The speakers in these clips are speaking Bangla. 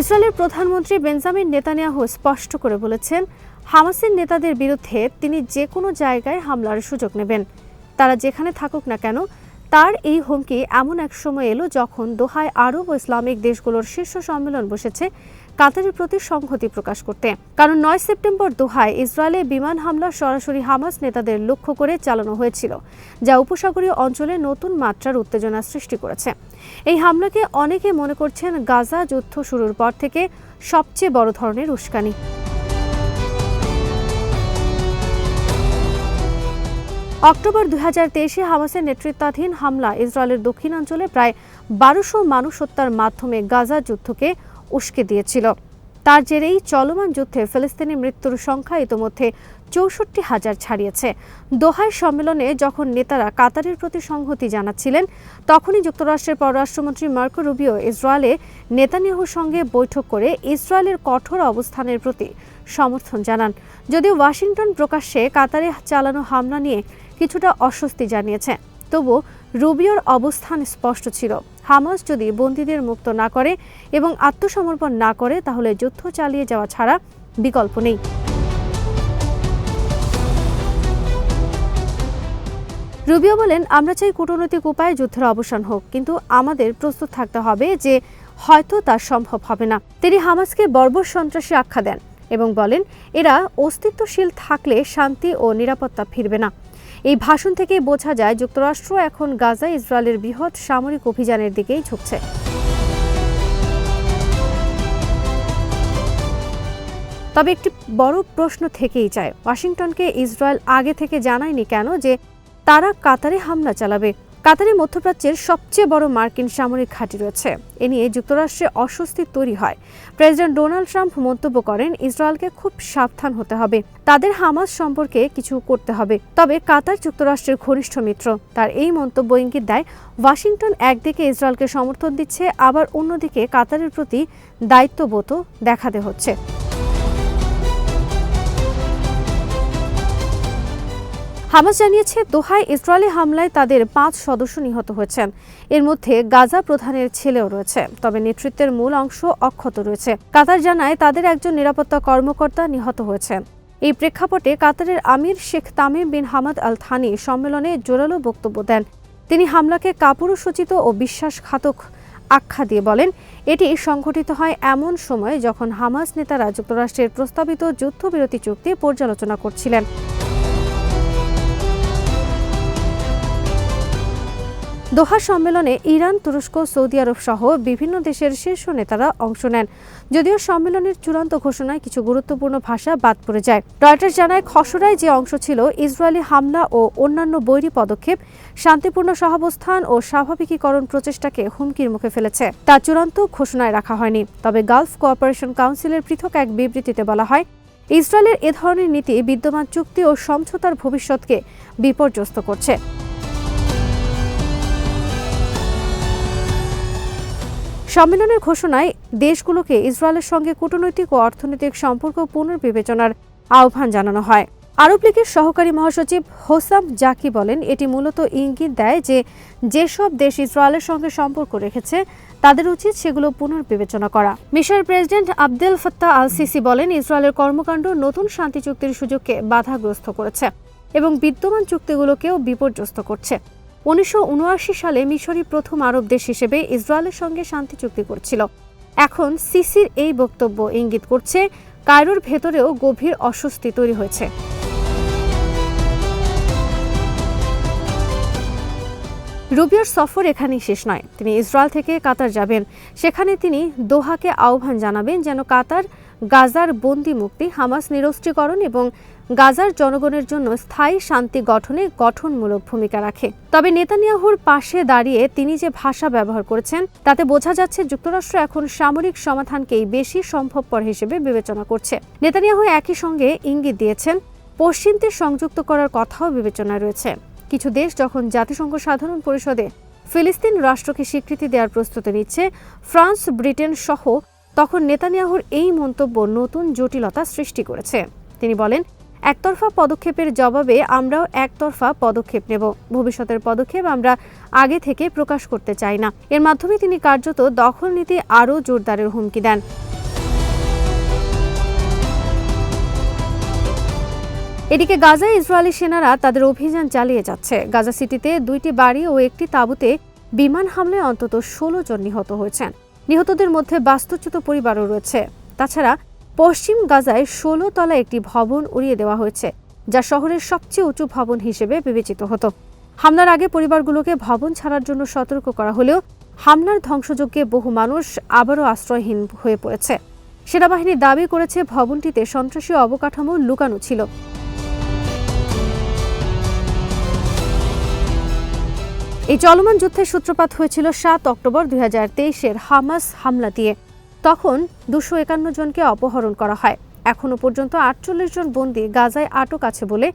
ইসরায়েলের প্রধানমন্ত্রী বেঞ্জামিন নেতানিয়াহু স্পষ্ট করে বলেছেন, হামাসের নেতাদের বিরুদ্ধে তিনি যে কোনো জায়গায় হামলার সুযোগ নেবেন। তারা যেখানে থাকুক না কেন, তার এই হুমকি এমন এক সময় এলো যখন দোহায় আরব ও ইসলামিক দেশগুলোর শীর্ষ সম্মেলন বসেছে কাতারের প্রতি সংহতি প্রকাশ করতে। কারণ নয় সেপ্টেম্বর দোহায় ইসরায়েলে বিমান হামলা সরাসরি হামাস নেতাদের লক্ষ্য করে চালানো হয়েছিল, যা উপসাগরীয় অঞ্চলে নতুন মাত্রার উত্তেজনা সৃষ্টি করেছে। এই হামলাকে অনেকে মনে করছেন গাজা যুদ্ধ শুরুর পর থেকে সবচেয়ে বড় ধরনের উস্কানি। অক্টোবর দুই হাজার তেইশে হামাসের নেতৃত্বাধীন হামলা ইসরায়েলের দক্ষিণাঞ্চলে প্রায় বারোশো মানুষ হত্যার মাধ্যমে গাজা যুদ্ধকে উস্কে দিয়েছিল। তার জেরেই চলমান যুদ্ধে ফিলিস্তিনি মৃত্যুর সংখ্যা ইতোমধ্যে চৌষট্টি হাজার ছাড়িয়েছে। দোহায় সম্মেলনে যখন নেতারা কাতারের প্রতি সংহতি জানাচ্ছিলেন, তখনই যুক্তরাষ্ট্রের পররাষ্ট্রমন্ত্রী মার্কো রুবিও ইসরায়েলে নেতানিয়াহুর সঙ্গে বৈঠক করে ইসরায়েলের কঠোর অবস্থানের প্রতি সমর্থন জানান। যদিও ওয়াশিংটন প্রকাশ্যে কাতারে চালানো হামলা নিয়ে কিছুটা অস্বস্তি জানিয়েছে তবু রুবিওর অবস্থান স্পষ্ট ছিল। হামাস যদি বন্দীদের মুক্ত না করে এবং আত্মসমর্পণ না করে, তাহলে যুদ্ধ চালিয়ে যাওয়া ছাড়া বিকল্প নেই। রুবিও বলেন, আমরা চাই কূটনৈতিক উপায়ে যুদ্ধের অবসান হোক, কিন্তু আমাদের প্রস্তুত থাকতে হবে যে হয়তো তা সম্ভব হবে না। তিনি হামাসকে বর্বর সন্ত্রাসী আখ্যা দেন এবং বলেন, এরা অস্তিত্বশীল থাকলে শান্তি ও নিরাপত্তা ফিরবে না। এই ভাষণ থেকেই বোঝা যায় যুক্তরাষ্ট্র এখন গাজা ইসরায়েলের বৃহৎ সামরিক অভিযানের দিকেই ঝুঁকছে। তবে একটি বড় প্রশ্ন থেকেই যায়, ওয়াশিংটনকে ইসরায়েল আগে থেকে জানায়নি কেন যে তারা কাতারে হামলা চালাবে? কাতারে মধ্যপ্রাচ্যের সবচেয়ে বড় মার্কিন সামরিক ঘাঁটি রয়েছে। এ নিয়ে যুক্তরাষ্ট্রে অস্বস্তি তৈরি হয়। প্রেসিডেন্ট ডোনাল্ড ট্রাম্প মন্তব্য করেন, ইসরায়েলকে খুব সাবধান হতে হবে। তাদের হামাস সম্পর্কে কিছু করতে হবে। তবে কাতার যুক্তরাষ্ট্রের ঘনিষ্ঠ মিত্র। তার এই মন্তব্য ইঙ্গিত দেয়, ওয়াশিংটন একদিকে ইসরায়েলকে সমর্থন দিচ্ছে, আবার অন্যদিকে কাতারের প্রতি দায়িত্ববোধও দেখাতে হচ্ছে। হামাস জানিয়েছে, দোহায় ইসরায়েলি হামলায় তাদের পাঁচ সদস্য নিহত হয়েছেন। এর মধ্যে গাজা প্রধানের ছেলেও রয়েছে। তবে নেতৃত্বের মূল অংশ অক্ষত রয়েছে। কাতার জানায়, তাদের একজন নিরাপত্তা কর্মকর্তা নিহত হয়েছেন। এই প্রেক্ষাপটে কাতারের আমির Sheikh Tamim bin Hamad Al Thani সম্মেলনে জোরালো বক্তব্য দেন। তিনি হামলাকে কাপুরুষোচিত ও বিশ্বাসঘাতক আখ্যা দিয়ে বলেন, এটি সংঘটিত হয় এমন সময় যখন হামাস নেতারা যুক্তরাষ্ট্রের প্রস্তাবিত যুদ্ধবিরতি চুক্তি পর্যালোচনা করছিলেন। দোহা সম্মেলনে ইরান, তুরস্ক, সৌদি আরব সহ বিভিন্ন দেশের শীর্ষ নেতারা অংশ নেন। যদিও সম্মেলনের চূড়ান্ত ঘোষণায় কিছু গুরুত্বপূর্ণ ভাষা বাদ পড়ে যায়। রয়টার্স জানায়, খসড়ায় যে অংশ ছিল, ইসরায়েলি হামলা ও অন্যান্য বৈরী পদক্ষেপ, শান্তিপূর্ণ সহাবস্থান ও স্বাভাবিকীকরণ প্রচেষ্টাকে হুমকির মুখে ফেলেছে। তা চূড়ান্ত ঘোষণায় রাখা হয়নি। তবে গালফ কোঅপারেশন কাউন্সিলের পৃথক এক বিবৃতিতে বলা হয়, ইসরায়েলের এ ধরনের নীতি বিদ্যমান চুক্তি ও সমঝোতার ভবিষ্যৎকে বিপর্যস্ত করছে। সম্মেলনের ঘোষণায় দেশগুলোকে ইসরায়েলের সঙ্গে কূটনৈতিক ও অর্থনৈতিক সম্পর্ক পুনর্বিবেচনার আহ্বান জানানো হয়। আরব লীগের সহকারী মহাসচিব হোসাম জাকি বলেন, এটি মূলত ইঙ্গিত দেয় যে, যেসব দেশ ইসরায়েলের সঙ্গে সম্পর্ক রেখেছে, তাদের উচিত সেগুলো পুনর্বিবেচনা করা। মিশর president Abdel Fattah al Sisi বলেন, ইসরায়েলের কর্মকাণ্ড নতুন শান্তি চুক্তির সুযোগকে বাধাগ্রস্ত করেছে এবং বিদ্যমান চুক্তিগুলোকেও বিপর্যস্ত করছে। উনিশশো উনআশি সালে মিশরই প্রথম আরব দেশ হিসেবে ইসরায়েলের সঙ্গে শান্তি চুক্তি করছিল। এখন সিসির এই বক্তব্য ইঙ্গিত করছে, কায়রোর ভেতরেও গভীর অস্বস্তি তৈরি হয়েছে। রুবিওর সফর এখানেই শেষ নয়। তিনি ইসরায়েল থেকে কাতার যাবেন। সেখানে তিনি দোহাকে আহ্বান জানাবেন যেন কাতার গাজার বন্দি মুক্তি, হামাস নিরস্ত্রীকরণ এবং গাজার জনগণের জন্য স্থায়ী শান্তি গঠনে গঠনমূলক ভূমিকা রাখে। তবে নেতানিয়াহুর পাশে দাঁড়িয়ে তিনি যে ভাষা ব্যবহার করেছেন, তাতে বোঝা যাচ্ছে যুক্তরাষ্ট্র এখন সামরিক সমাধানকেই বেশি সম্ভবপর হিসেবে বিবেচনা করছে। নেতানিয়াহু একই সঙ্গে ইঙ্গিত দিয়েছেন পশ্চিমদের সংযুক্ত করার কথাও বিবেচনায় রয়েছে। কিছু দেশ যখন জাতিসংঘ সাধারণ পরিষদে ফিলিস্তিন রাষ্ট্রকে স্বীকৃতি দেওয়ার প্রস্তুতি নিচ্ছে, ফ্রান্স, ব্রিটেন সহ তখন নেতানিয়াহুর এই মন্তব্য নতুন জটিলতা সৃষ্টি করেছে। তিনি বলেন, একতরফা পদক্ষেপের জবাবে আমরাও একতরফা পদক্ষেপ নেব। ভবিষ্যতের পদক্ষেপ আমরা আগে থেকে প্রকাশ করতে চাই না। এর মাধ্যমে তিনি কার্যত দখল নীতি আরও জোরদারের হুমকি দেন। এদিকে গাজায় ইসরায়েলি সেনারা তাদের অভিযান চালিয়ে যাচ্ছে। গাজা সিটিতে দুইটি বাড়ি ও একটি তাঁবুতে বিমান হামলায় অন্তত ষোলো জন নিহত হয়েছেন। নিহতদের মধ্যে বাস্তুচ্যুত পরিবারও রয়েছে। তাছাড়া পশ্চিম গাজায় ষোলো তলা একটি ভবন উড়িয়ে দেওয়া হয়েছে, যা শহরের সবচেয়ে উঁচু ভবন হিসেবে বিবেচিত হতো। হামলার আগে পরিবারগুলোকে ভবন ছাড়ার জন্য সতর্ক করা হলেও হামলার ধ্বংসযজ্ঞে বহু মানুষ আবারও আশ্রয়হীন হয়ে পড়েছে। সেনাবাহিনী দাবি করেছে ভবনটিতে সন্ত্রাসী অবকাঠামো লুকানো ছিল। এই চলমান যুদ্ধের সূত্রপাত হয়েছিল সাত অক্টোবর দুই হামাস হামলা দিয়ে। তখন দুশো একান্ন জনকে অপহরণ করা হয়। এখনও পর্যন্ত আটচল্লিশ জন বন্দী গাজায় আটক আছে বলে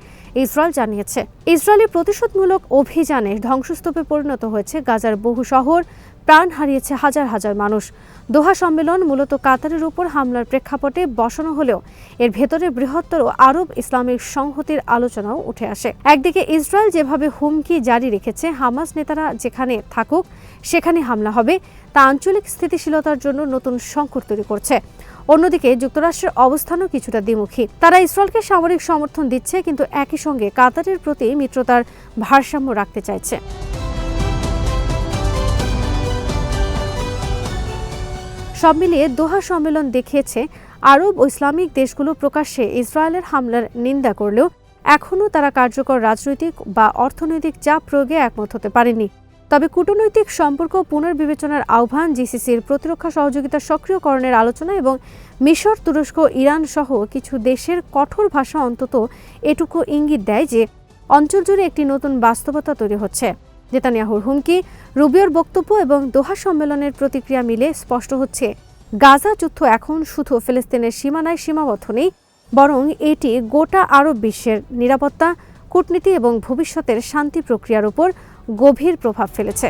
ইসরায়েল জানিয়েছে। ইসরায়েলের প্রতিশোধমূলক অভিযানে ধ্বংসস্তূপে পরিণত হয়েছে গাজার বহু শহর, প্রাণ হারিয়েছে হাজার হাজার মানুষ। দোহা সম্মেলন মূলত কাতারের উপর হামলার প্রেক্ষাপটে বসানো হলেও এর ভেতরে বৃহত্তর আরব ইসলামিক সংহতির আলোচনাও উঠে আসে। একদিকে ইসরায়েল যেভাবে হুমকি জারি রেখেছে হামাস নেতারা যেখানে থাকুক, সেখানে হামলা হবে, তা আঞ্চলিক স্থিতিশীলতার জন্য নতুন সংকট তৈরি করছে। অন্যদিকে যুক্তরাষ্ট্রের অবস্থানও কিছুটা দ্বিমুখী। তারা ইসরায়েলকে সামরিক সমর্থন দিচ্ছে, কিন্তু একই সঙ্গে কাতারের প্রতি মিত্রতার ভারসাম্য রাখতে চাইছে। সব মিলিয়ে দোহা সম্মেলন দেখিয়েছে, আরব ও ইসলামিক দেশগুলো প্রকাশ্যে ইসরায়েলের হামলার নিন্দা করলেও এখনও তারা কার্যকর রাজনৈতিক বা অর্থনৈতিক চাপ প্রয়োগে একমত হতে পারেনি। তবে কূটনৈতিক সম্পর্ক পুনর্বিবেচনার আহ্বান জিসিসির প্রতিরক্ষা সহযোগিতা সক্রিয়করণের আলোচনা এবং মিশর, তুরস্ক, ইরান সহ কিছু দেশের কঠোর ভাষা অন্তত এটুকু ইঙ্গিত দেয় যে অঞ্চল জুড়ে একটি নতুন বাস্তবতা তৈরি হচ্ছে। নেতানিয়াহুর হুমকি, রুবিওর বক্তব্য এবং দোহা সম্মেলনের প্রতিক্রিয়া মিলে স্পষ্ট হচ্ছে। গাজা যুদ্ধ এখন শুধু ফিলিস্তিনের সীমানায় সীমাবদ্ধ নেই, বরং এটি গোটা আরব বিশ্বের নিরাপত্তা, কূটনীতি এবং ভবিষ্যতের শান্তি প্রক্রিয়ার উপর গভীর প্রভাব ফেলেছে।